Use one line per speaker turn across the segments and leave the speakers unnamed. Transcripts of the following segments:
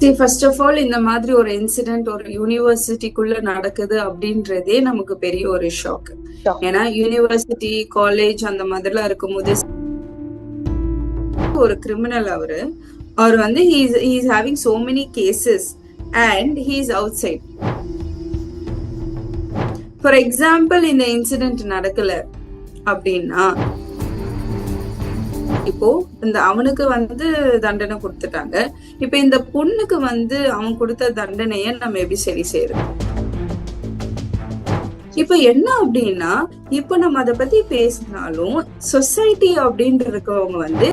C first of all இந்த மாதிரி ஒரு இன்சிடென்ட் ஒரு யூனிவர்சிட்டிக்குள்ள நடக்குது அப்படின்றதே நமக்கு பெரிய ஒரு ஷாக். ஏன்னா யூனிவர்சிட்டி காலேஜ் அந்த மாதிரிலாம் இருக்கும்போது ஒரு கிரிமினல் அவரு அவர் வந்து he's having so many cases and he's outside for example இந்த இன்சிடென்ட் நடக்கல அப்படின்னா இப்போ இந்த அவனுக்கு வந்து தண்டனை கொடுத்துட்டாங்க. இப்ப இந்த பொண்ணுக்கு வந்து அவன் கொடுத்த தண்டனைய நம்ம எப்படி சரி செய்யறோம் இப்ப என்ன அப்படின்னா இப்ப நம்ம அத பத்தி பேசினாலும் சொசைட்டி அப்படின்ட்டு இருக்கவங்க வந்து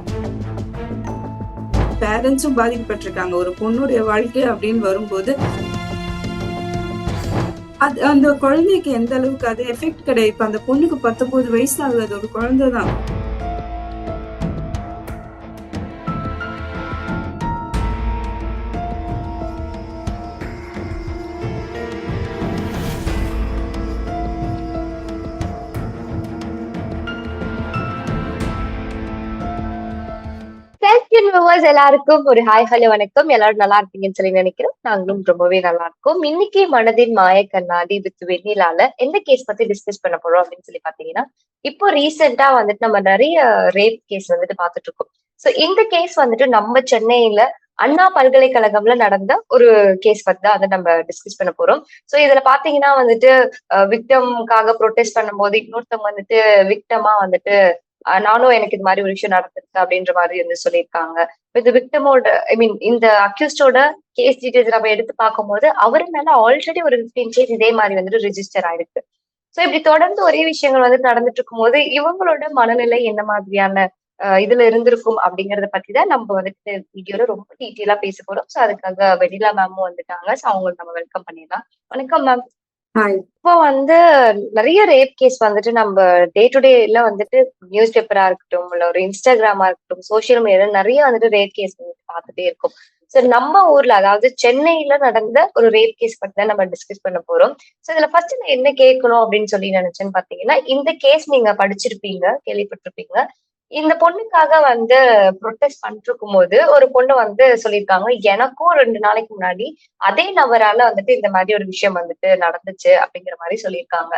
பேரண்ட்ஸும் பாதிக்கப்பட்டிருக்காங்க. ஒரு பொண்ணுடைய வாழ்க்கை அப்படின்னு வரும்போது அது அந்த குழந்தைக்கு எந்த அளவுக்கு அது எஃபெக்ட் கிடையாது இப்ப அந்த பொண்ணுக்கு பத்தொன்பது வயசு ஆகுது. அது ஒரு குழந்தை
தான் வியூவர்ஸ் எல்லாருக்கும் ஒரு ஹாய் ஹலோ வணக்கம். எல்லாரும் நல்லா இருப்பீங்கன்னு சொல்லி நினைக்கிறோம். நாங்களும் ரொம்பவே நல்லா இருக்கோம். இன்னைக்கு மனதின் மாய கண்ணாடி வித் வெண்ணிலால எந்த கேஸ் பத்தி டிஸ்கஸ் பண்ண போறோம் அப்படின்னு சொல்லி பாத்தீங்கன்னா இப்போ ரீசெண்டா வந்துட்டு நம்ம நிறைய ரேப் கேஸ் வந்துட்டு பாத்துட்டு இருக்கோம். சோ இந்த கேஸ் வந்துட்டு நம்ம சென்னையில அண்ணா பல்கலைக்கழகம்ல நடந்த ஒரு கேஸ் பத்தி தான் வந்து நம்ம டிஸ்கஸ் பண்ண போறோம். சோ இதுல பாத்தீங்கன்னா வந்துட்டு விக்டம்காக ப்ரொட்டஸ்ட் பண்ணும்போது இன்னொருத்தவங்க வந்துட்டு விக்டமா வந்துட்டு நானும் எனக்கு இது மாதிரி ஒரு விஷயம் நடந்திருக்கு அப்படின்ற மாதிரி வந்து சொல்லியிருக்காங்க. வித் விக்டமோட ஐ மீன் இந்த அக்யூஸ்டோட கேஸ் டீடைல்ஸ் நம்ம எடுத்து பார்க்கும்போது அவர் மேல ஆல்ரெடி ஒரு ஃபிஃப்டீன் கேஸ் இதே மாதிரி வந்துட்டு ரிஜிஸ்டர் ஆயிருக்கு. சோ இப்படி தொடர்ந்து ஒரே விஷயங்கள் வந்து நடந்துட்டு இருக்கும்போது இவங்களோட மனநிலை என்ன மாதிரியான ஆஹ் இதுல இருந்திருக்கும் அப்படிங்கறத பத்தி தான் நம்ம வந்துட்டு வீடியோல ரொம்ப டீட்டெயிலா பேச போறோம். ஸோ அதுக்காக வெனிலா மேமும் வந்துட்டாங்க. ஸோ அவங்களுக்கு நம்ம வெல்கம் பண்ணிடலாம். வணக்கம் மேம் இப்போ வந்து நிறைய ரேப் கேஸ் வந்துட்டு நம்ம டே டு டேல வந்துட்டு நியூஸ் பேப்பரா இருக்கட்டும் இல்ல ஒரு இன்ஸ்டாகிராமா இருக்கட்டும் சோசியல் மீடியால நிறைய வந்துட்டு ரேப் கேஸ் பார்த்துட்டே இருக்கும். சரி நம்ம ஊர்ல அதாவது சென்னையில நடந்த ஒரு ரேப் கேஸ் பத்தி தான் நம்ம டிஸ்கஸ் பண்ண போறோம். சோ இதுல ஃபர்ஸ்ட் நான் என்ன கேட்கணும் அப்படின்னு சொல்லி நினைச்சேன்னு பாத்தீங்கன்னா இந்த கேஸ் நீங்க படிச்சிருப்பீங்க கேள்விப்பட்டிருப்பீங்க. இந்த பொண்ணுக்காக வந்து ப்ரொட்டஸ்ட் பண்ணிருக்கும் போது ஒரு பொண்ணு வந்து சொல்லியிருக்காங்க எனக்கும் ரெண்டு நாளைக்கு முன்னாடி அதே நபரால வந்துட்டு இந்த மாதிரி ஒரு விஷயம் வந்துட்டு நடந்துச்சு அப்படிங்கிற மாதிரி சொல்லியிருக்காங்க.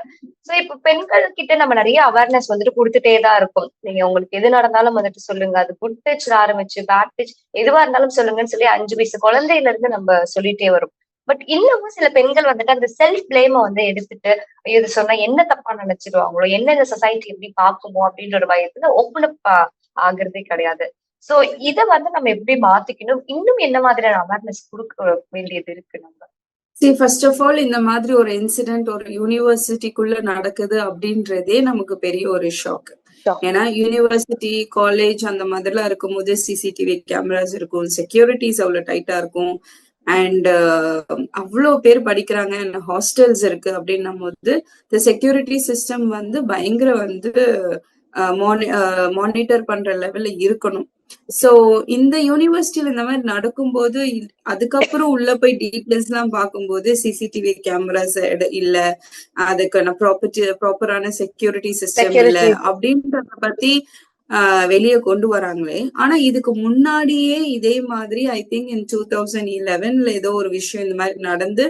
சோ இப்ப பெண்கள் கிட்ட நம்ம நிறைய அவேர்னஸ் வந்துட்டு கொடுத்துட்டே தான் இருக்கும். நீங்க உங்களுக்கு எது நடந்தாலும் வந்துட்டு சொல்லுங்க. அது குட் டச்ல ஆரம்பிச்சு பேட் டச் எதுவா இருந்தாலும் சொல்லுங்கன்னு சொல்லி அஞ்சு வயசு குழந்தையில இருந்து நம்ம சொல்லிட்டே வரும். பட் இன்னமும் சில பெண்கள் வந்துட்டு அந்த செல்ஃப் பிளேம வந்து எடுத்துட்டு ஐயோ இது சொன்னா என்ன தப்பா நினைச்சிருவாங்களோ என்ன இந்த சொசைட்டி எப்படி பாக்குமோ அப்படின்ற ஒரு பயத்துல ஓப்பன் அப் ஆகுறதே கிடையாது. சோ இத வந்து நம்ம எப்படி மாத்திக்கணும்? இன்னும் என்ன மாதிரியான அவேர்னஸ் கொடுக்க வேண்டியது இருக்கு நம்ம?
சி ஃபர்ஸ்ட் ஆஃப் ஆல் இந்த மாதிரி ஒரு இன்சிடென்ட் ஒரு யூனிவர்சிட்டிக்குள்ள நடக்குது அப்படின்றதே நமக்கு பெரிய ஒரு ஷாக். ஏன்னா யூனிவர்சிட்டி காலேஜ் அந்த மாதிரிலாம் இருக்கும்போது சிசிடிவி கேமராஸ் இருக்கும் செக்யூரிட்டிஸ் அவ்வளவு டைட்டா இருக்கும். அண்ட் அவ்வளோ பேர் படிக்கிறாங்க அண்ட் ஹாஸ்டல்ஸ் இருக்கு அப்படின்னும் போது இந்த செக்யூரிட்டி சிஸ்டம் வந்து பயங்கர வந்து மானிட்டர் பண்ற லெவல்ல இருக்கணும் சோ இந்த யூனிவர்சிட்டியில இந்த மாதிரி நடக்கும்போது அதுக்கப்புறம் உள்ள போய் டீட்டெயில்ஸ் எல்லாம் பார்க்கும்போது சிசிடிவி கேமராஸ் இல்ல அதுக்கான ப்ராப்பர்ட்டி ப்ராப்பரான செக்யூரிட்டி சிஸ்டம் இல்ல. அப்படின்றத பத்தி வெளியே கொண்டு வராங்களே. ஆனா இதுக்கு முன்னாடியே இதே மாதிரி I think in two thousand இலெவன்ல ஏதோ ஒரு விஷயம் இந்த மாதிரி நடந்து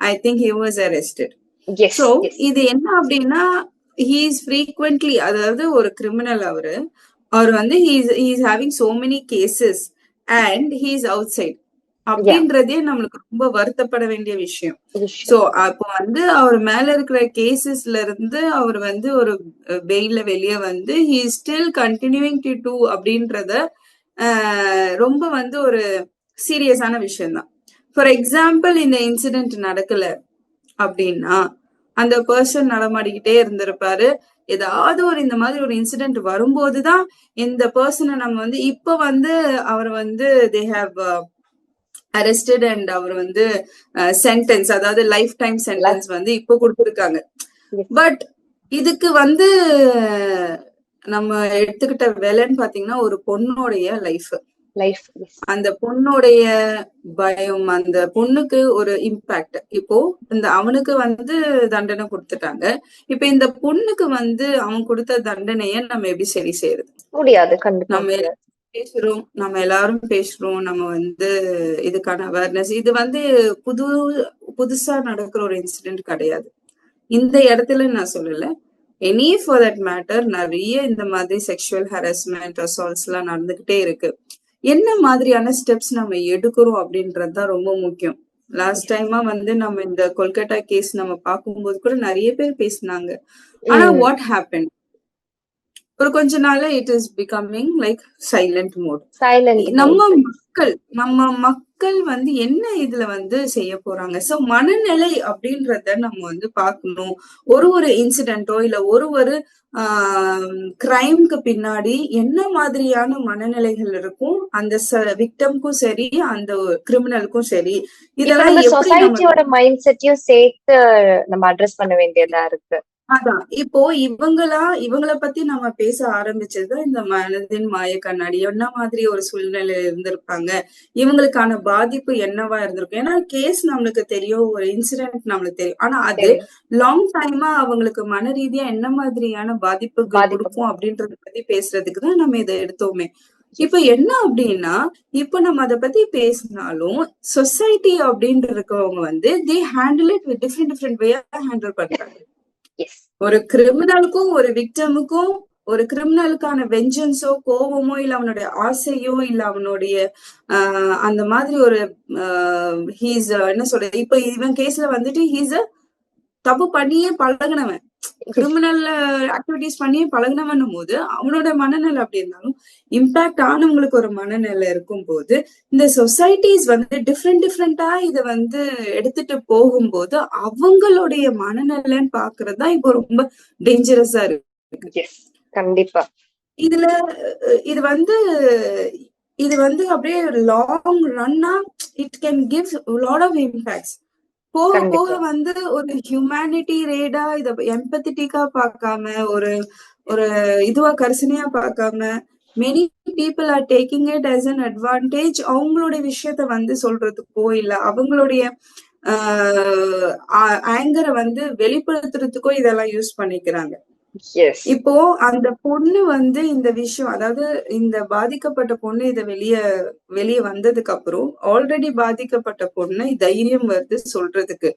I think he was arrested so இது என்ன அப்படின்னா ஹீஸ் ஃப்ரீக்வெண்ட்லி அதாவது ஒரு கிரிமினல் அவரு அவர் வந்து he's having so many cases and he's outside அப்படின்றதே நம்மளுக்கு ரொம்ப வருத்தப்பட வேண்டிய விஷயம். சோ அப்போ வந்து அவர் மேல இருக்கிற கேசஸ்ல இருந்து அவர் வந்து ஒரு பெயில வெளியே வந்து he still continuing to do அப்படின்றத ரொம்ப வந்து ஒரு சீரியஸான விஷயம் தான் ஃபார் எக்ஸாம்பிள் இந்த இன்சிடென்ட் நடக்கல அப்படின்னா அந்த பர்சன் நடமாடிக்கிட்டே இருந்திருப்பாரு. ஏதாவது ஒரு இந்த மாதிரி ஒரு இன்சிடென்ட் வரும்போதுதான் இந்த பர்சனை நம்ம வந்து இப்ப வந்து அவர் வந்து தே ஹாவ் அரெஸ்டட் அண்ட் அவர் வந்து சென்டென்ஸ் அதாவது லைஃப் டைம் சென்டென்ஸ் வந்து இப்போ கொடுத்துருக்காங்க. பட் இதுக்கு வந்து நம்ம எடுத்துக்கிட்ட விலைன்னு பாத்தீங்கன்னா ஒரு பொண்ணோடைய லைஃப்
லைஃப்
அந்த பொண்ணுடைய பயம் அந்த பொண்ணுக்கு ஒரு இம்பாக்ட் இப்போ இந்த அவனுக்கு வந்து தண்டனை கொடுத்துட்டாங்க. இப்ப இந்த பொண்ணுக்கு வந்து அவன் கொடுத்த தண்டனைய நம்ம எப்படி சரி செய்யறது?
முடியாது
நம்ம. பேசுறோம். நம்ம எல்லாரும் பேசுறோம். நம்ம வந்து இதுக்கான அவேர்னஸ் இது வந்து புது புதுசா நடக்கிற ஒரு இன்சிடென்ட் கிடையாது. இந்த இடத்துல நான் சொல்லல. எனி ஃபார் தட் மேட்டர் நிறைய இந்த மாதிரி செக்ஷுவல் ஹராஸ்மெண்ட் அசால்ட்ஸ் எல்லாம் நடந்துகிட்டே இருக்கு. என்ன மாதிரியான ஸ்டெப்ஸ் நம்ம எடுக்கிறோம் அப்படின்றது தான் ரொம்ப முக்கியம். லாஸ்ட் டைமா வந்து நம்ம இந்த கொல்கட்டா கேஸ் நம்ம பார்க்கும்போது கூட நிறைய பேர் பேசினாங்க. ஆனா. வாட் ஹேப்பன் ஒரு கொஞ்ச நாள்ல it is becoming like silent mode
silent
நம்ம மக்கள் நம்ம மக்கள் வந்து என்ன இதுல வந்து செய்ய போறாங்க? சோ மனநிலை அப்படின்றத நம்ம வந்து பார்க்கணும். ஒரு ஒரு இன்சிடென்ட்டோ இல்ல ஒரு ஒரு கிரைம்க்கு பின்னாடி என்ன மாதிரியான மனநிலைகள் இருக்கும்? அந்த விக்டம்க்கும் சரி அந்த கிரிமினலுக்கும் சரி இதெல்லாம்
சொசைட்டியோட மைண்ட் செட்டையும் சேர்த்து நம்ம அட்ரஸ் பண்ண வேண்டியதா இருக்கு.
அதான். இப்போ இவங்களா இவங்கள பத்தி நம்ம பேச ஆரம்பிச்சது இந்த மனதின் மாய கண்ணாடி. என்ன மாதிரி ஒரு சூழ்நிலை இருந்திருப்பாங்க? இவங்களுக்கான பாதிப்பு என்னவா இருந்திருக்கும்? ஏன்னா கேஸ் நம்மளுக்கு தெரியும் ஒரு இன்சிடென்ட் நம்மளுக்கு தெரியும். ஆனா அது. லாங் டைமா அவங்களுக்கு மன ரீதியா என்ன மாதிரியான
பாதிப்பு.
கொடுக்கும் அப்படின்றத பத்தி பேசுறதுக்கு தான் நம்ம இதை எடுத்தோமே. இப்ப என்ன அப்படின்னா இப்ப நம்ம அத பத்தி பேசினாலும் சொசைட்டி அப்படின்னு இருக்கவங்க வந்து they handle it with different different way handle பண்றாங்க. ஒரு கிரிமினலுக்கும் ஒரு விக்டமுக்கும் ஒரு கிரிமினலுக்கான வெஞ்சன்ஸோ கோபமோ இல்ல அவனுடைய ஆசையோ இல்ல அவனுடைய ஆஹ் அந்த மாதிரி ஒரு ஹீஸ் என்ன சொல்றது? இப்ப இவன் கேஸ்ல வந்துட்டு ஹீஸ் தப்பு பண்ணியே பழகுனவன். கிரிமினல் ஆக்டிவிட்டிஸ் பண்ணியே பழகுனவன் போது அவனோட மனநிலை அப்படி இருந்தாலும் இம்பாக்ட் ஆனவங்களுக்கு ஒரு மனநிலை இருக்கும் போது இந்த சொசைட்டிஸ் வந்து டிஃப்ரெண்ட் டிஃப்ரெண்டா இத வந்து எடுத்துட்டு போகும்போது அவங்களுடைய மனநிலைன்னு பாக்குறது தான் இப்போ ரொம்ப டேஞ்சரஸா இருக்கு.
கண்டிப்பா.
இதுல இது வந்து இது வந்து அப்படியே long Ranna it can give lot of impacts போக. போக வந்து ஒரு ஹியூமனிட்டி ரேடா இத எம்பத்தட்டிக்கா பார்க்காம ஒரு ஒரு இதுவா கரிசனையா பார்க்காம many people are taking it as an advantage அவங்களுடைய விஷயத்த வந்து சொல்றதுக்கோ இல்ல அவங்களுடைய ஆங்கரை வந்து வெளிப்படுத்துறதுக்கோ இதெல்லாம் யூஸ் பண்ணிக்கிறாங்க இப்போ அந்த பொண்ணு வந்து இந்த விஷயம் அதாவது இந்த பாதிக்கப்பட்ட பொண்ணு இத வெளிய வெளிய வந்ததுக்கு அப்புறம் ஆல்ரெடி பாதிக்கப்பட்ட பொண்ணு தைரியம் வருது சொல்றதுக்கு.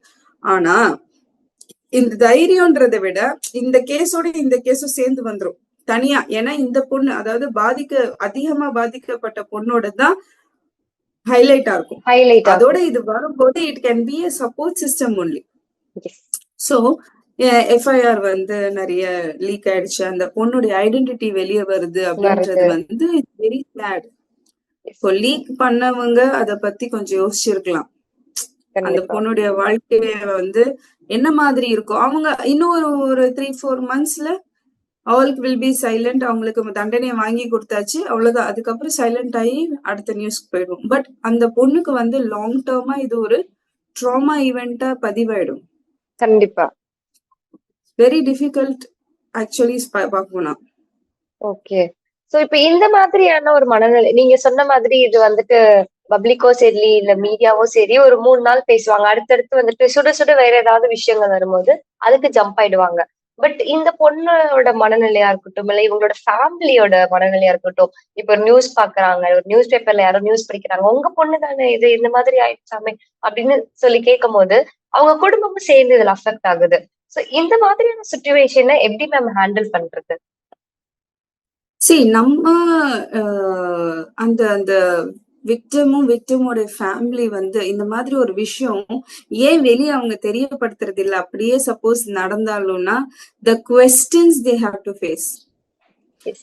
ஆனா இந்த தைரியம்ன்றதை விட இந்த கேஸோட இந்த கேஸும் சேர்ந்து வந்துரும். தனியா ஏன்னா இந்த பொண்ணு அதாவது பாதிக்க அதிகமா பாதிக்கப்பட்ட பொண்ணோட தான் ஹைலைட்டா இருக்கும்.
ஹைலைட்
அதோட இது வரும்போது it can be support system only so FIR வந்து நிறைய லீக் ஆயிடுச்சு. அந்த பொண்ணுடைய ஐடென்டிட்டி வெளியே வருது அப்படின்றது. வந்து வெரி சேட் இப்போ லீக் பண்ணவங்க அத பத்தி கொஞ்சம் யோசிச்சிருக்கலாம். அந்த பொண்ணுடைய வாழ்க்கைய வந்து என்ன மாதிரி இருக்கும் அவங்க இன்னும் ஒரு ஒரு த்ரீ ஃபோர் மந்த்ஸ்ல அவளுக்கு வில் பி சைலண்ட் அவங்களுக்கு தண்டனையை வாங்கி கொடுத்தாச்சு. அவ்வளவுதான். அதுக்கப்புறம் சைலண்ட் ஆகி அடுத்த நியூஸ்க்கு போயிடும் பட் அந்த பொண்ணுக்கு வந்து லாங் டேர்மா இது ஒரு ட்ராமா ஈவெண்டா பதிவாயிடும்.
கண்டிப்பா.
வெரி டிஃபிகல்ட் ஆக்சுவலி பார்க்கணும்
ஓகே சோ இப்ப இந்த மாதிரியான ஒரு மனநிலை நீங்க சொன்ன மாதிரி இது வந்துட்டு பப்ளிக்கோ சரி இல்ல மீடியாவோ சரி ஒரு மூணு நாள் பேசுவாங்க. அடுத்தடுத்து வந்துட்டு சுட சுட வேற ஏதாவது விஷயங்கள் வரும்போது அதுக்கு ஜம்ப் ஆயிடுவாங்க. பட் இந்த பொண்ணோட மனநிலையா இருக்கட்டும் இல்ல இவங்களோட ஃபேமிலியோட மனநிலையா இருக்கட்டும் இப்ப ஒரு நியூஸ் பாக்குறாங்க ஒரு நியூஸ் பேப்பர்ல யாரோ நியூஸ் படிக்கிறாங்க உங்க பொண்ணு தானே இது இந்த மாதிரி ஆயிடுச்சாமே அப்படின்னு சொல்லி கேட்கும் போது அவங்க குடும்பமும் சேர்ந்து இதுல அஃபெக்ட் ஆகுது. சோ இந்த மாதிரியான சுச்சுவேஷனை எப்படி மேம் ஹேண்டில் பண்றது?
சி நம்ம அஹ், அந்த அந்த விக்டமும் விக்டமோட ஃபேமிலி வந்து இந்த மாதிரி ஒரு விஷயம் ஏன் வெளியே அவங்க தெரியப்படுத்துறது இல்ல? அப்படியே suppose நடந்தாலும்னா the questions they have to face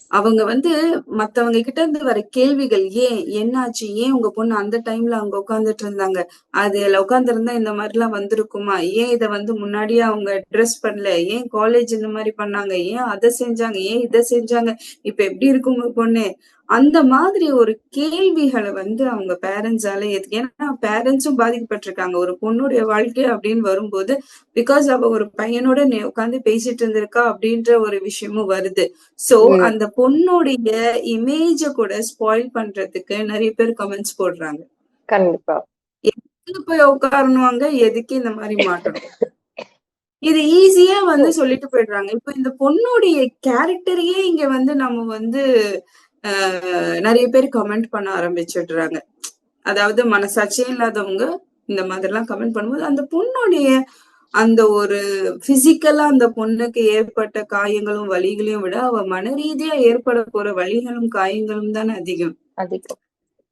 அவங்க வந்து மத்தவங்க கிட்ட இருந்து வர கேள்விகள் ஏன் என்னாச்சு ஏன் உங்க பொண்ணு அந்த டைம்ல அங்க உட்காந்துட்டு இருந்தாங்க? அதுல உட்கார்ந்து இருந்தா இந்த மாதிரி எல்லாம் வந்திருக்குமா? ஏன் இத வந்து முன்னாடியே அவங்க ட்ரெஸ் பண்ணல? ஏன் காலேஜ் இந்த மாதிரி பண்ணாங்க? ஏன் அதை செஞ்சாங்க? ஏன் இதை செஞ்சாங்க? இப்ப எப்படி இருக்கு உங்க பொண்ணு? அந்த மாதிரி ஒரு கேள்விகளை வந்து அவங்க பேரண்ட்ஸால எதுக்கு ஏன்னா பேரண்ட்ஸும் பாதிக்கப்பட்டிருக்காங்க. ஒரு பொண்ணுடைய வாழ்க்கை அப்படின்னு வரும்போது பிகாஸ் அவ ஒரு பையனோட உட்காந்து பேசிட்டு இருந்திருக்கா அப்படின்ற ஒரு விஷயமும் வருது. சோ. அந்த பொண்ணுடைய இமேஜ கூட ஸ்பாயில் பண்றதுக்கு நிறைய பேர் கமெண்ட்ஸ் போடுறாங்க.
கண்டிப்பா.
எதுக்கு போய் உட்காரணுவாங்க? எதுக்கு இந்த மாதிரி மாட்டணும்? இது ஈஸியா வந்து சொல்லிட்டு போயிடுறாங்க. இப்ப இந்த பொண்ணுடைய கேரக்டரையே இங்க வந்து நம்ம வந்து நிறைய பேர் கமெண்ட் பண்ண ஆரம்பிச்சிடுறாங்க. அதாவது மனசாட்சியே இல்லாதவங்க இந்த மாதிரிலாம் கமெண்ட் பண்ணும்போது அந்த பொண்ணுடைய அந்த ஒரு பிசிக்கலா அந்த பொண்ணுக்கு ஏற்பட்ட காயங்களும் வலிகளையும் விட அவ மன ரீதியா ஏற்பட போற வலிகளும் காயங்களும் தானே அதிகம்.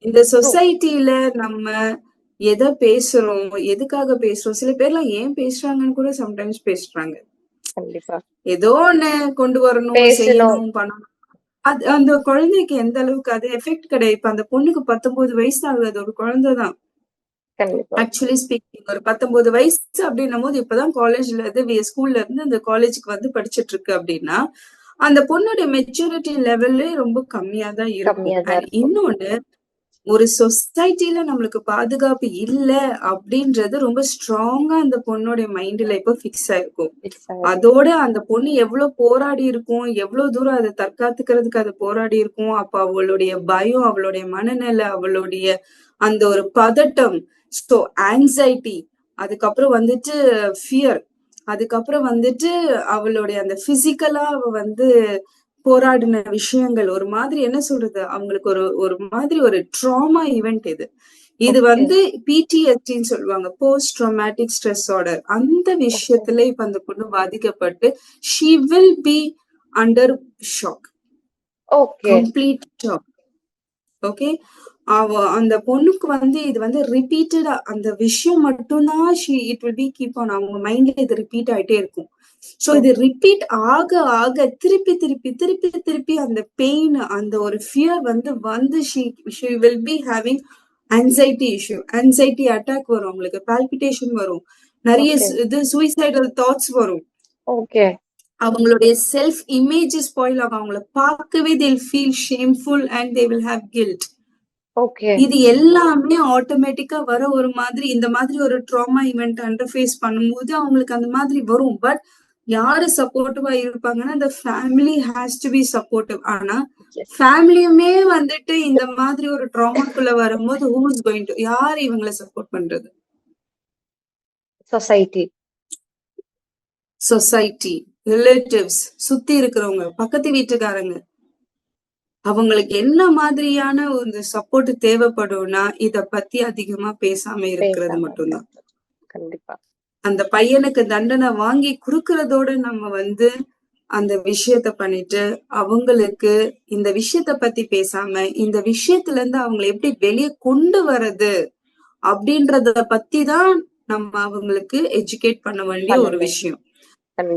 இந்த சொசைட்டில நம்ம எதை பேசுறோம் எதுக்காக பேசுறோம் சில பேர்லாம் ஏன் பேசுறாங்கன்னு கூட சம்டைம்ஸ் பேசுறாங்க. ஏதோ ஒண்ணு கொண்டு வரணும். செய்யணும் பண்ணணும். அது அந்த குழந்தைக்கு எந்த அளவுக்கு அது எஃபெக்ட் கிடையாது. இப்ப அந்த பொண்ணுக்கு பத்தொன்பது வயசு ஆகுது. அது ஒரு குழந்தைதான் ஆக்சுவலி ஸ்பீக்கிங் ஒரு பத்தொன்பது வயசு அப்படின்னும் போது இப்பதான் காலேஜ்ல இருந்து ஸ்கூல்ல இருந்து இந்த காலேஜுக்கு வந்து படிச்சிட்டு இருக்கு அப்படின்னா அந்த பொண்ணுடைய மெச்சூரிட்டி லெவல்லே ரொம்ப கம்மியா தான் இருக்கும். இன்னொன்னு ஒரு சொசைட்டில நம்மளுக்கு பாதுகாப்பு இல்ல அப்படின்றது ரொம்ப ஸ்ட்ராங்கா அந்த பொண்ணுடைய மைண்ட்ல இப்ப ஃபிக்ஸ் ஆயிருக்கும். அதோட அந்த பொண்ணு எவ்வளவு போராடி இருக்கும் எவ்வளவு தூரம் அதை தற்காத்துக்கிறதுக்கு அது போராடி இருக்கும் அப்ப அவளுடைய பயம் அவளுடைய மனநிலை அவளுடைய அந்த ஒரு பதட்டம் ஸோ ஆங்ஸைட்டி அதுக்கப்புறம் வந்துட்டு ஃபியர் அதுக்கப்புறம் வந்துட்டு அவளுடைய அந்த பிசிக்கலா அவ வந்து போராடின விஷயங்கள். ஒரு மாதிரி என்ன சொல்றது? அவங்களுக்கு ஒரு ஒரு மாதிரி ஒரு ட்ராமா ஈவெண்ட் இது. இது. வந்து பிடிஎஸ்டின்னு சொல்லுவாங்க. போஸ்ட் ட்ராமேட்டிக் ஸ்ட்ரெஸ் ஆர்டர் அந்த விஷயத்துல இப்ப அந்த பொண்ணு பாதிக்கப்பட்டு she will be under shock complete shock okay அவ அந்த பொண்ணுக்கு வந்து இது வந்து ரிப்பீட்டடா அந்த விஷயம் மட்டும்தான் she it will be keep on அவங்க மைண்ட்ல இது ரிப்பீட் ஆயிட்டே இருக்கும். சோ இது ரிப்பீட் ஆக ஆக திருப்பி திருப்பி திருப்பி திருப்பி அந்த பெயின் அந்த ஒரு ஃபியர் வந்து வந்து she she will be having anxiety issue anxiety attack வரும் அவங்களுக்கு பால்பிட்டேஷன் வரும். நிறைய இது சூசைடல் தாட்ஸ் வரும்.
ஓகே
அவங்களுடைய செல்ஃப் இமேஜ் ஸ்பாயில் ஆகும். அவங்கள பார்க்கவே they feel shameful and they will have guilt
okay
இது எல்லாமே ஆட்டோமேட்டிக்கா வர ஒரு மாதிரி இந்த மாதிரி ஒரு ட்ராமா ஈவெண்ட் அண்டர்ஃபேஸ் பண்ணும்போது அவங்களுக்கு அந்த மாதிரி வரும். பட் யாரு சப்போர்ட்டிவா இருப்பாங்கன்னா the family has to be supportive ஆனா. ஃபேமிலியுமே வந்துட்டு இந்த மாதிரி ஒரு ட்ராமாக்குள்ள வரும்போது who is going to யார் இவங்களை சப்போர்ட் பண்றது?
சொசைட்டி
சொசைட்டி ரிலேட்டிவ்ஸ் சுத்தி இருக்கிறவங்க பக்கத்து வீட்டுக்காரங்க. அவங்களுக்கு என்ன மாதிரியான ஒரு சப்போர்ட் தேவைப்படும்னா இத பத்தி அதிகமா பேசாம இருக்கிறது மட்டும்தான்.
கண்டிப்பா.
அந்த பையனுக்கு தண்டனை வாங்கி குடுக்கறதோட நம்ம வந்து அந்த விஷயத்த பண்ணிட்டு அவங்களுக்கு இந்த விஷயத்த பத்தி பேசாம இந்த விஷயத்துல இருந்து அவங்களை எப்படி வெளியே கொண்டு வர்றது அப்படின்றத பத்தி தான் நம்ம அவங்களுக்கு எஜுகேட் பண்ண வேண்டிய ஒரு. விஷயம்.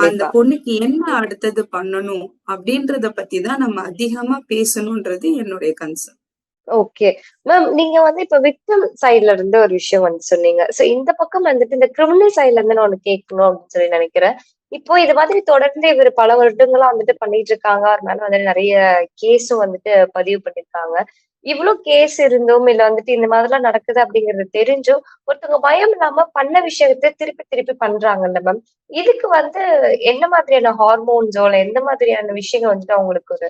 அந்த பொண்ணுக்கு என்ன அடுத்தது பண்ணணும் அப்படின்றத பத்தி தான் நம்ம அதிகமா பேசணும்ன்றது என்னுடைய கன்சர்ன்
ஓகே மேம் நீங்க வந்து இப்ப விக்டம் சைடுல இருந்து ஒரு விஷயம் வந்து சொன்னீங்க. சோ இந்த பக்கம் வந்துட்டு இந்த கிரிமினல் சைடுல இருந்து நான் ஒண்ணு கேட்கணும் அப்படின்னு சொல்லி நினைக்கிறேன். இப்போ இது மாதிரி தொடர்ந்து இவர் பல வருடங்களா வந்துட்டு பண்ணிட்டு இருக்காங்க. அவர் மேல வந்து நிறைய கேஸும் வந்துட்டு பதிவு பண்ணிருக்காங்க. இவ்வளவு கேஸ் இருந்தும் இல்ல வந்துட்டு இந்த மாதிரிலாம் நடக்குது அப்படிங்கறது தெரிஞ்சும் ஒருத்தவங்க பயம் இல்லாம பண்ண விஷயத்த திருப்பி திருப்பி பண்றாங்கல்ல மேம் இதுக்கு வந்து என்ன மாதிரியான ஹார்மோன்ஸோ இல்ல எந்த மாதிரியான விஷயங்கள் வந்துட்டு அவங்களுக்கு ஒரு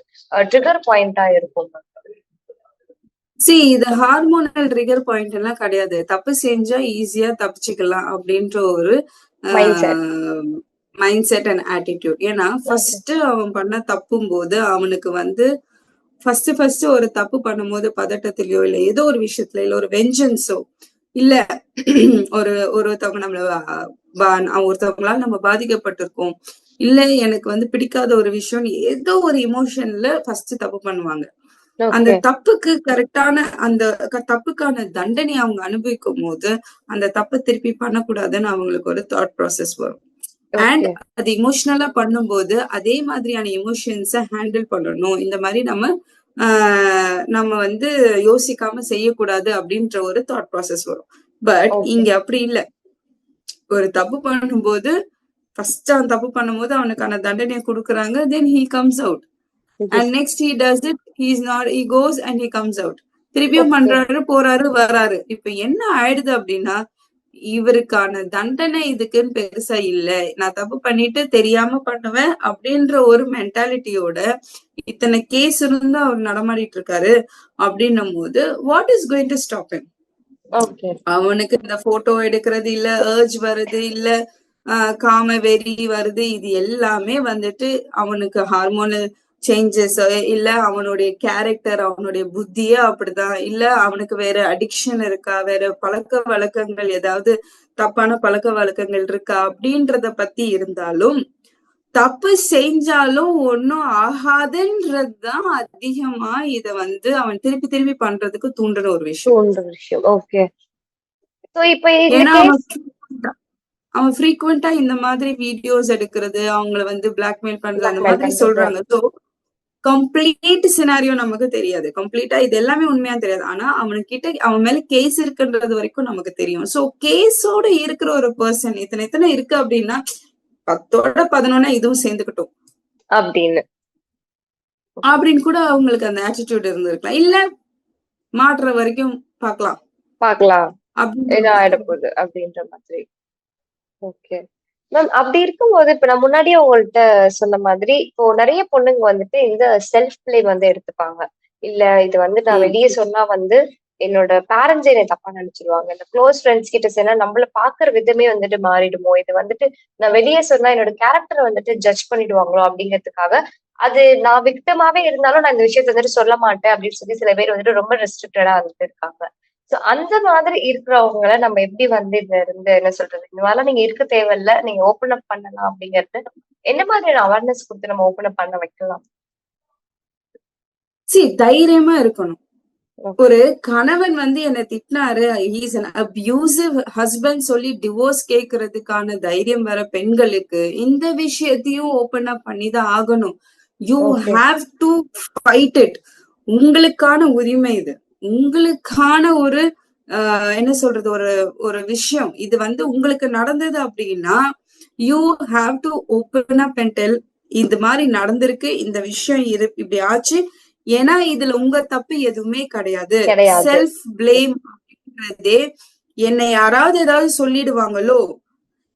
ட்ரிகர் பாயிண்டா இருக்கும் மேம்
சி இது ஹார்மோனல் ட்ரிகர் பாயிண்ட் எல்லாம் கிடையாது. தப்பு செஞ்சா ஈஸியா தப்பிச்சுக்கலாம் அப்படின்ற ஒரு. மைண்ட் செட் அண்ட் ஆட்டிடியூட் ஏன்னா ஃபர்ஸ்ட் அவன் பண்ண தப்பும் போது அவனுக்கு வந்து ஃபர்ஸ்ட் ஃபர்ஸ்ட் ஒரு தப்பு பண்ணும்போது பதட்டத்திலயோ இல்ல ஏதோ ஒரு விஷயத்துல இல்ல ஒரு வெஞ்சன்ஸோ இல்ல ஒரு ஒருத்தவங்க நம்மள ஒருத்தவங்களால நம்ம பாதிக்கப்பட்டிருக்கோம். இல்ல எனக்கு வந்து பிடிக்காத ஒரு விஷயம் ஏதோ ஒரு இமோஷன்ல ஃபர்ஸ்ட் தப்பு பண்ணுவாங்க. அந்த. தப்புக்கு கரெக்டான அந்த தப்புக்கான தண்டனை அவங்க அனுபவிக்கும் போது அந்த தப்பை திருப்பி பண்ணக்கூடாதுன்னு அவங்களுக்கு ஒரு தாட் ப்ராசஸ் வரும் அண்ட். அது இமோஷனலா பண்ணும்போது அதே மாதிரியான எமோஷன்ஸ ஹேண்டில் பண்ணணும் இந்த மாதிரி நம்ம ஆஹ் நம்ம வந்து யோசிக்காம செய்யக்கூடாது அப்படின்ற ஒரு தாட் ப்ராசஸ் வரும் பட். இங்க அப்படி இல்ல ஒரு தப்பு பண்ணும்போது ஃபர்ஸ்ட் அவன் தப்பு பண்ணும்போது அவனுக்கான தண்டனையை கொடுக்குறாங்க then he comes out and next he does it he is not he goes and he comes out திருப்பியும். பண்றாரு போறாரு வராரு. இப்ப என்ன ஆயிடுது அப்படின்னா இவருக்கான தண்டனை இதுக்குன்னு பெருசா இல்ல. நான் தப்பு பண்ணிட்டு தெரியாம பண்ணுவேன் அப்படின்ற ஒரு மென்டாலிட்டியோட இத்தனை கேஸ் இருந்து அவர் நடமாடிட்டு இருக்காரு அப்படின்னும் போது what is going to stop him?
Okay
அவனுக்கு இந்த போட்டோ எடுக்கிறது இல்ல ஏர்ஜ் வருது இல்ல காம வெறி வருது இது எல்லாமே வந்துட்டு அவனுக்கு ஹார்மோனல் சேஞ்சஸ் இல்ல அவனுடைய கேரக்டர் அவனுடைய புத்தியே அப்படிதான். இல்ல அவனுக்கு வேற அடிக்ஷன் இருக்கா? வேற பழக்க வழக்கங்கள் ஏதாவது தப்பான பழக்க வழக்கங்கள் இருக்கா? அப்படின்றத பத்தி இருந்தாலும் தப்பு செஞ்சாலும் ஒன்னும் ஆகாதுன்றதுதான் அதிகமா இத வந்து அவன் திருப்பி திருப்பி பண்றதுக்கு தூண்டுற ஒரு விஷயம்.
விஷயம். ஓகே
ஏன்னா அவன் ஃப்ரீக்வெண்டா இந்த மாதிரி வீடியோஸ் எடுக்கிறது அவங்கள வந்து பிளாக்மெயில் பண்றது அந்த மாதிரி. சொல்றாங்க. சோ கம்ப்ளீட் சினாரியோ நமக்கு தெரியாது. கம்ப்ளீட்டா இது எல்லாமே உண்மையா தெரியாது. ஆனா அவனுக்கிட்ட அவன் மேல கேஸ் இருக்குன்றது வரைக்கும் நமக்கு தெரியும். சோ கேஸோட இருக்கிற ஒரு பர்சன் இத்தனை இத்தனை இருக்கு அப்படின்னா பத்தோட பதினொன்னா இதுவும் சேர்ந்துக்கிட்டோம்.
அப்படின்னு.
அப்படின்னு கூட அவங்களுக்கு அந்த ஆட்டிடியூட் இருந்திருக்கலாம். இல்ல மாட்டுற வரைக்கும்
பாக்கலாம்
அப்படின்னு
என்ன ஆயிட போகுது அப்படின்ற மாதிரி. ஓகே மேம் அப்படி இருக்கும்போது இப்ப நான் முன்னாடியே உங்கள்ட்ட சொன்ன மாதிரி இப்போ நிறைய பொண்ணுங்க வந்துட்டு இந்த செல்ஃப் பிளேம் வந்து எடுத்துப்பாங்க. இல்ல இது வந்து நான். வெளியே சொன்னா வந்து என்னோட பேரண்ட்ஸ் என்னை தப்பா நினைச்சிருவாங்க. இந்த க்ளோஸ் ஃப்ரெண்ட்ஸ் கிட்ட சொன்னா நம்மள பாக்குற விதமே வந்துட்டு மாறிடுமோ? இது வந்துட்டு நான் வெளியே சொன்னா என்னோட கேரக்டரை வந்துட்டு ஜட்ஜ் பண்ணிடுவாங்களோ அப்படிங்கிறதுக்காக அது நான் விக்டமாவே இருந்தாலும் நான் இந்த விஷயத்த வந்துட்டு சொல்ல மாட்டேன் அப்படின்னு சொல்லி சில பேர் வந்துட்டு ரொம்ப ரெஸ்ட்ரிக்டடா வந்துட்டு இருக்காங்க. சோ அந்த மாதிரி இருக்கிறவங்கள நம்ம எப்படி வந்து இதுல இருந்து என்ன சொல்றது? இந்த மாதிரிலாம் நீங்க இருக்க தேவையில்ல நீங்க ஓபன் அப் பண்ணலாம் அப்படிங்கறது என்ன மாதிரியான அவேர்னஸ் கொடுத்து நம்ம ஓபன் அப் பண்ண வைக்கலாம்?
சி தைரியமா இருக்கணும். ஒரு கணவன் வந்து என்ன திட்டினாரு ஹீஸ் அன் அபியூசிவ் ஹஸ்பண்ட் சொல்லி டிவோர்ஸ் கேக்குறதுக்கான தைரியம் வர பெண்களுக்கு இந்த விஷயத்தையும் ஓபன் அப் பண்ணி தான் ஆகணும் you. Have to fight it உங்களுக்கான உரிமை இது. உங்களுக்கான ஒரு என்ன சொல்றது ஒரு ஒரு விஷயம். இது வந்து உங்களுக்கு நடந்தது அப்படின்னா you have to open up and tell இந்த மாதிரி நடந்திருக்கு இந்த விஷயம் இரு இப்படி ஆச்சு. ஏன்னா இதுல உங்க தப்பு எதுவுமே கிடையாது.
கிடையாது.
செல்ஃப் பிளேம் அப்படின்றதே என்னை யாராவது ஏதாவது சொல்லிடுவாங்களோ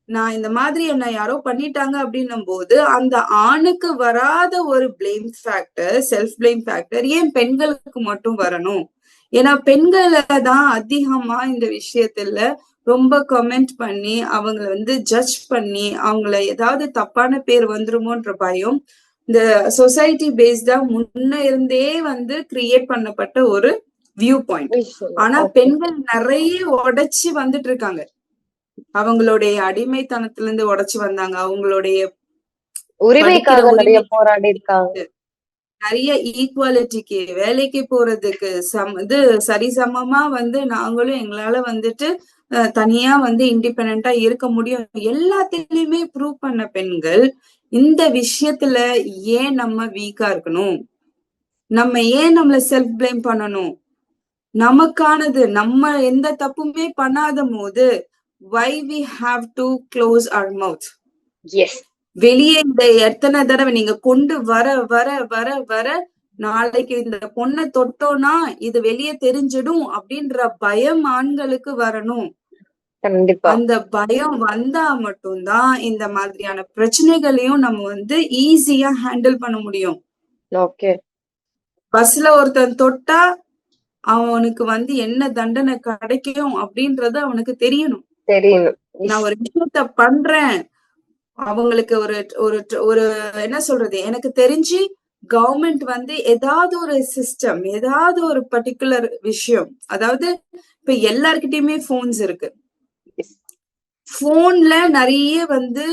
நான் இந்த மாதிரி என்ன யாரோ பண்ணிட்டாங்க அப்படின்னும் போது அந்த ஆணுக்கு வராத ஒரு blame factor self blame factor ஏன் பெண்களுக்கு மட்டும் வரணும்? ஏன்னா பெண்களை தான் அதிகமா இந்த விஷயத்துல ரொம்ப கமெண்ட் பண்ணி அவங்கள வந்து ஜட்ஜ் பண்ணி அவங்கள ஏதாவது தப்பான பேர் வந்துருமோன்ற பயம் இந்த சொசைட்டி பேஸ்டா முன்ன இருந்தே வந்து கிரியேட் பண்ணப்பட்ட ஒரு வியூ பாயிண்ட். ஆனா. பெண்கள் நிறைய உடைச்சு வந்துட்டு இருக்காங்க அவங்களுடைய அடிமைத்தனத்துல இருந்து உடைச்சு வந்தாங்க. அவங்களுடைய
உரிமைக்காக போராடி இருக்காங்க
நிறைய ஈக்குவாலிட்டிக்கு வேலைக்கு போறதுக்கு சம் இது சரிசமமா வந்து நாங்களும் எங்களால வந்துட்டு தனியா வந்து இண்டிபெண்டா இருக்க முடியும். எல்லாத்துலயுமே ப்ரூவ் பண்ண பெண்கள் இந்த விஷயத்துல ஏன் நம்ம வீக்கா இருக்கணும்? நம்ம ஏன் நம்மள செல்ஃப் பிளேம் பண்ணணும்? நமக்கானது நம்ம எந்த தப்புமே பண்ணாத போது why we have to close our mouth
S
வெளியே இந்த எத்தனை தடவை நீங்க கொண்டு வர வர வர வர நாளைக்கு இந்த பொண்ணை தொட்டோம்னா இது வெளியே தெரிஞ்சிடும் அப்படின்ற பயம் ஆண்களுக்கு வரணும்.
கண்டிப்பா.
அந்த பயம் வந்தா மட்டும்தான் இந்த மாதிரியான பிரச்சனைகளையும் நம்ம வந்து ஈஸியா ஹேண்டில் பண்ண முடியும்.
ஓகே.
பஸ்ல ஒருத்தன் தொட்டா அவனுக்கு வந்து என்ன தண்டனை கிடைக்கும் அப்படின்றது அவனுக்கு தெரியணும்.
தெரியணும்.
நான் ஒரு விஷயத்த பண்றேன் அவங்களுக்கு ஒரு ஒரு ஒரு என்ன சொல்றது? எனக்கு தெரிஞ்சு கவர்மெண்ட் வந்து ஏதாவது ஒரு சிஸ்டம் ஏதாவது ஒரு பர்டிகுலர் விஷயம் அதாவது இப்ப எல்லார்கிட்டயுமே போன்ஸ் இருக்கு. போன்ல நிறைய வந்து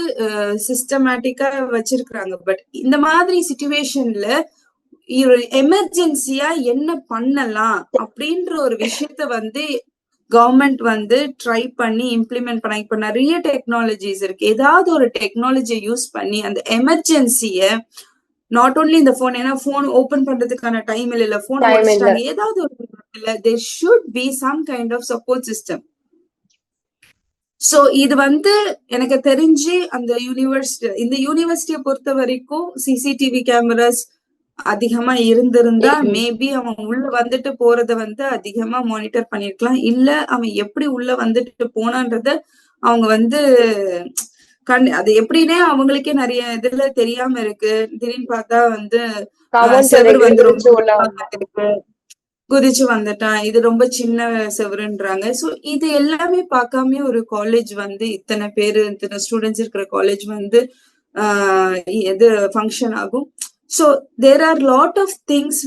சிஸ்டமேட்டிக்கா வச்சிருக்கிறாங்க. பட் இந்த மாதிரி சுச்சுவேஷன்ல எமர்ஜென்சியா என்ன பண்ணலாம் அப்படின்ற ஒரு விஷயத்த வந்து கவர்மெண்ட் வந்து ட்ரை பண்ணி இம்ப்ளிமெண்ட் பண்ண இப்ப நிறைய டெக்னாலஜிஸ் இருக்கு. ஏதாவது ஒரு டெக்னாலஜியை யூஸ் பண்ணி அந்த எமர்ஜென்சிய நாட் ஓன்லி இந்த போன் ஏன்னா போன் ஓபன் பண்றதுக்கான டைம் இல்ல இல்ல போன்
Time இல்ல.
உடைச்சிட்டாங்க ஏதாவது ஒரு இல்ல there should be some kind of support system so இது வந்து எனக்கு தெரிஞ்சு அந்த யூனிவர்சிட்டி இந்த யூனிவர்சிட்டியை பொறுத்த வரைக்கும் சிசிடிவி கேமராஸ் அதிகமா இருந்திருந்தா. மேபி அவன் உள்ள வந்துட்டு போறத வந்து அதிகமா மானிட்டர் பண்ணிருக்கலாம். இல்ல அவன் எப்படி உள்ள வந்துட்டு போனான்றத அவங்க வந்து கண் அது எப்படின்னே அவங்களுக்கே நிறைய இதுல தெரியாம இருக்கு. திடீர்னு பார்த்தா வந்து செவுரு வந்து ரொம்ப. குதிச்சு வந்துட்டான். இது ரொம்ப சின்ன செவருன்றாங்க. சோ இது எல்லாமே பார்க்காம ஒரு காலேஜ் வந்து இத்தனை பேரு இத்தனை ஸ்டூடெண்ட்ஸ் இருக்கிற காலேஜ் வந்து ஆஹ் இது ஃபங்க்ஷன் ஆகும். So there are lot of things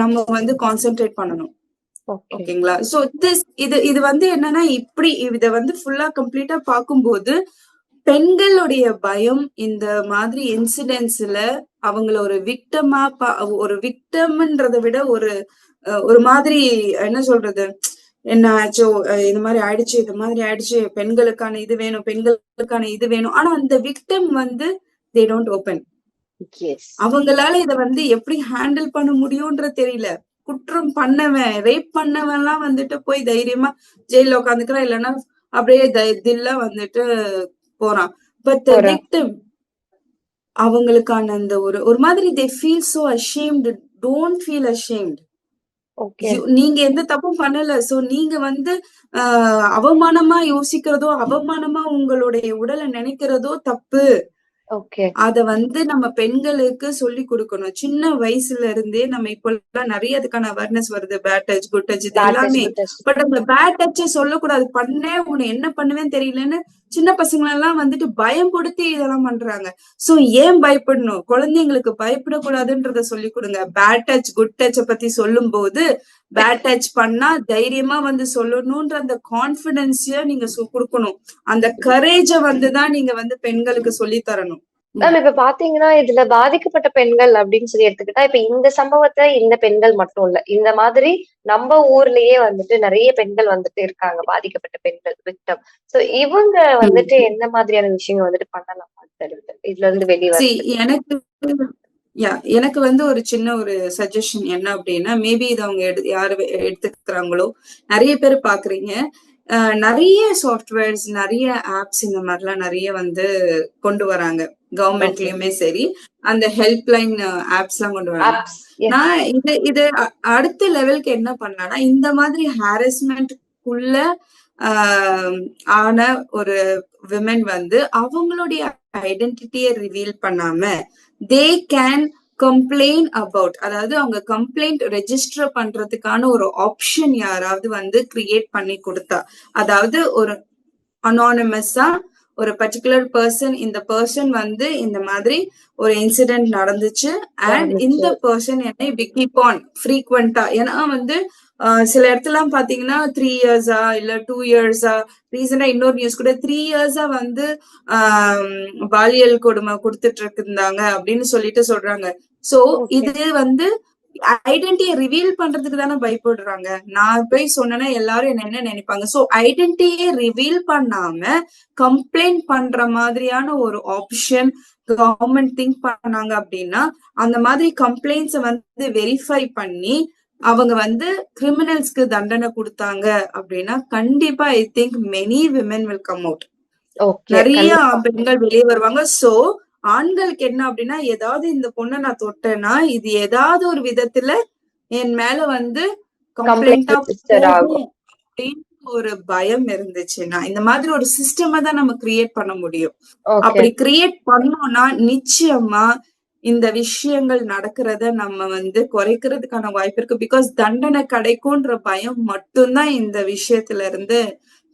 நம்ம வந்து கான்சென்ட்ரேட் பண்ணணும்.
ஓகே
ஓகேங்களா? சோ திஸ் இது இது வந்து என்னன்னா இப்படி இத வந்து ஃபுல்லா கம்ப்ளீட்டா பார்க்கும்போது பெண்களுடைய பயம் இந்த மாதிரி இன்சிடென்ட்ஸ்ல அவங்கள ஒரு விக்டமா ஒரு விக்டம்ன்றதை விட ஒரு ஒரு மாதிரி என்ன சொல்றது? என்ன ஆச்சோ இது மாதிரி ஆயிடுச்சு இது மாதிரி ஆயிடுச்சு பெண்களுக்கான இது வேணும் பெண்களுக்கான இது வேணும். ஆனா அந்த விக்டம் வந்து தே டோன்ட் ஓபன் அவங்களால இத வந்து எப்படி ஹேண்டில் பண்ண முடியும்ன்ற தெரியல. குற்றம் பண்ணவன் ரேப் பண்ணவன்லாம் வந்துட்டு போய் தைரியமா ஜெயில உட்காந்துக்கிறான். இல்லைன்னா அப்படியே தில்லா வந்துட்டு போறான். பட். விக்டிம் அவங்களுக்கான அந்த ஒரு ஒரு மாதிரி they feel so ashamed don't feel ashamed நீங்க எந்த தப்பும் பண்ணல. சோ நீங்க வந்து அவமானமா யோசிக்கிறதோ அவமானமா உங்களுடைய உடலை நினைக்கிறதோ தப்பு. அத வந்து நம்ம பெண்களுக்கு சொல்லி கொடுக்கணும். சின்ன வயசுல இருந்தே நம்ம இப்ப எல்லாம் நிறைய அதுக்கான அவேர்னஸ் வருது. பேட் டச் குட் டச் இது எல்லாமே. பட் அந்த பேட் டச்ச சொல்லக்கூடாது. பண்ணே உன்னை என்ன பண்ணுவேன்னு தெரியலன்னு சின்ன பசங்க எல்லாம் வந்துட்டு பயம் கொடுத்து இதெல்லாம் பண்றாங்க. சோ ஏன் பயப்படணும்? குழந்தைங்களுக்கு பயப்படக்கூடாதுன்றத சொல்லி கொடுங்க. பேட் டச் குட் டச்ச பத்தி சொல்லும் போது பேட் டச் பண்ணா தைரியமா வந்து சொல்லணும்ன்ற அந்த கான்பிடன்ஸ நீங்க கொடுக்கணும். அந்த கரேஜ வந்துதான் நீங்க வந்து பெண்களுக்கு சொல்லி தரணும்.
மேம் இப்ப பாத்தீங்கன்னா இதுல பாதிக்கப்பட்ட பெண்கள் அப்படின்னு சொல்லி எடுத்துக்கிட்டா இப்ப இந்த சம்பவத்தை இந்த பெண்கள் மட்டும் இல்ல இந்த மாதிரி நம்ம ஊர்லயே வந்துட்டு நிறைய பெண்கள் வந்துட்டு இருக்காங்க பாதிக்கப்பட்ட பெண்கள் விக்டம் சோ இவங்க வந்துட்டு என்ன மாதிரியான விஷயங்கள் வந்துட்டு பண்ணலாம்? இதுல இருந்து வெளியே
எனக்கு யா எனக்கு வந்து ஒரு சின்ன ஒரு சஜஷன் என்ன அப்படின்னா மேபி இது அவங்க எடு யாரு எடுத்துக்கிறாங்களோ நிறைய பேர் பாக்குறீங்க. நிறைய சாஃப்ட்வேர்ஸ் நிறைய ஆப்ஸ் இந்த மாதிரிலாம் நிறைய வந்து கொண்டு வராங்க. கவர்மெண்ட்லயுமே சரி அந்த ஹெல்ப்லைன் ஆப்ஸ் எல்லாம் கொண்டு வராங்க. நான் இது இது அடுத்த லெவலுக்கு என்ன பண்ணலாம்னா இந்த மாதிரி ஹாரஸ்மெண்ட்குள்ள ஆன ஒரு விமன் வந்து அவங்களுடைய ஐடென்டிட்டியை ரிவீல் பண்ணாம தே கேன் கம்ப்ளைண்ட் அபவுட் அதாவது அவங்க கம்ப்ளைண்ட் ரெஜிஸ்டர் பண்றதுக்கான ஒரு ஆப்ஷன் யாராவது வந்து கிரியேட் பண்ணி கொடுத்தா அதாவது ஒரு அனானமஸா ஒரு பர்டிகுலர் பர்சன் இந்த பர்சன் வந்து இந்த மாதிரி ஒரு இன்சிடென்ட் நடந்துச்சு அண்ட். இந்த பர்சன் என்னை கீப் ஆன் ஃப்ரீக்வெண்டா ஏன்னா வந்து சில இடத்துல பாத்தீங்கன்னா த்ரீ இயர்ஸா இல்ல டூ இயர்ஸா ரீசெண்டா இன்னொரு நியூஸ் கூட த்ரீ இயர்ஸா வந்து பாலியல் கொடுமை கொடுத்துட்டு இருந்தாங்க அப்படின்னு சொல்லிட்டு சொல்றாங்க. சோ. இது வந்து ஐடென்டிட்டியை ரிவீல் பண்றதுக்கு தானே பயப்படுறாங்க. நான் போய் சொன்னேன்னா எல்லாரும் என்ன என்ன நினைப்பாங்க? சோ ஐடென்டிட்டியை ரிவீல் பண்ணாம கம்ப்ளைண்ட் பண்ற மாதிரியான ஒரு ஆப்ஷன் கவர்மெண்ட் திங்க் பண்ணாங்க அப்படின்னா அந்த மாதிரி கம்ப்ளைண்ட்ஸ வந்து வெரிஃபை பண்ணி அவங்க வந்து கிரிமினல்ஸ்க்கு தண்டனை கொடுத்தாங்க அப்படின்னா கண்டிப்பா I think many women will come out நிறைய பெண்கள் வெளியே வருவாங்க. சோ ஆண்களுக்கு என்ன அப்படின்னா ஏதாவது இந்த பொண்ணை நான் தொட்டேன்னா இது ஏதாவது ஒரு விதத்துல என் மேல வந்து கம்ப்ளைண்டா. அப்படின்னு ஒரு பயம் இருந்துச்சுன்னா இந்த மாதிரி ஒரு சிஸ்டமை தான் நம்ம கிரியேட் பண்ண முடியும். அப்படி கிரியேட் பண்ணோம்னா நிச்சயமா இந்த விஷயங்கள் நடக்கிறத நம்ம வந்து குறைக்கிறதுக்கான வாய்ப்பு இருக்கு பிகாஸ் தண்டனை கிடைக்கும்ன்ற பயம் மட்டும்தான் இந்த விஷயத்துல இருந்து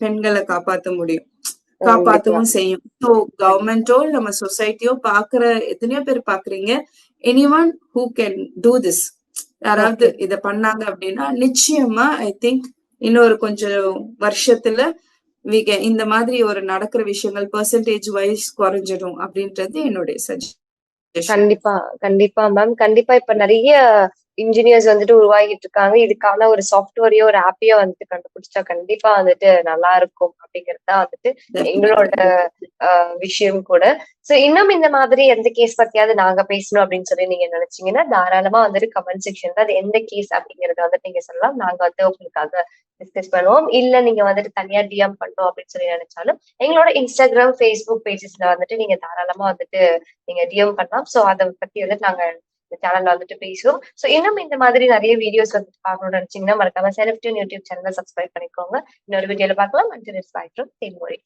பெண்களை காப்பாத்த முடியும். காப்பாத்தவும் செய்யும். ஸோ கவர்மெண்டோ நம்ம சொசைட்டியோ பாக்குற எத்தனையோ பேர் பாக்குறீங்க. Anyone who can do this யாராவது இத பண்ணாங்க அப்படின்னா நிச்சயமா ஐ திங்க் இன்னொரு கொஞ்சம் வருஷத்துல இந்த மாதிரி ஒரு நடக்கிற விஷயங்கள் பெர்சன்டேஜ் வைஸ் குறைஞ்சிடும் அப்படின்றது என்னுடைய சஜஷன்
கண்டிப்பா கண்டிப்பா மேம் கண்டிப்பா இப்ப நிறைய இன்ஜினியர்ஸ் வந்துட்டு உருவாகிட்டு இருக்காங்க. இதுக்கான ஒரு சாஃப்ட்வேரையோ ஒரு ஆப்பையோ வந்துட்டு கண்டுபிடிச்சா கண்டிப்பா வந்துட்டு நல்லா இருக்கும் அப்படிங்கறதா வந்துட்டு எங்களோட ஆஹ், விஷயம் கூட. சோ இன்னும் இந்த மாதிரி எந்த கேஸ் பத்தியாவது நாங்க பேசணும் அப்படின்னு சொல்லி நீங்க நினைச்சீங்கன்னா தாராளமா வந்துட்டு கமெண்ட் செக்ஷன்ல அது எந்த கேஸ் அப்படிங்கறத வந்துட்டு நீங்க சொல்லலாம். நாங்க வந்து உங்களுக்காக டிஸ்கஸ் பண்ணுவோம். இல்ல நீங்க வந்துட்டு தனியா டிஎம் பண்ணணும் அப்படின்னு சொல்லி நினைச்சாலும் எங்களோட இன்ஸ்டாகிராம் ஃபேஸ்புக் பேஜஸ்ல வந்துட்டு நீங்க தாராளமா வந்துட்டு நீங்க டிஎம் பண்ணலாம். சோ அதை பத்தி வந்துட்டு நாங்க இந்த சேனல்ல வந்துட்டு பேசுவோம். சோ இன்னும் இந்த மாதிரி நிறைய வீடியோஸ் வந்துட்டு பார்க்கணும்னு நினைச்சீங்கன்னா மறக்காம செலக்டிவ் யூடியூப் சேனலை சப்ஸ்கிரைப் பண்ணிக்கோங்க. இன்னொரு வீடியோல பார்க்கலாம். அஞ்சு இட்ஸ் பை ஃப்ரம் தேன்மொழி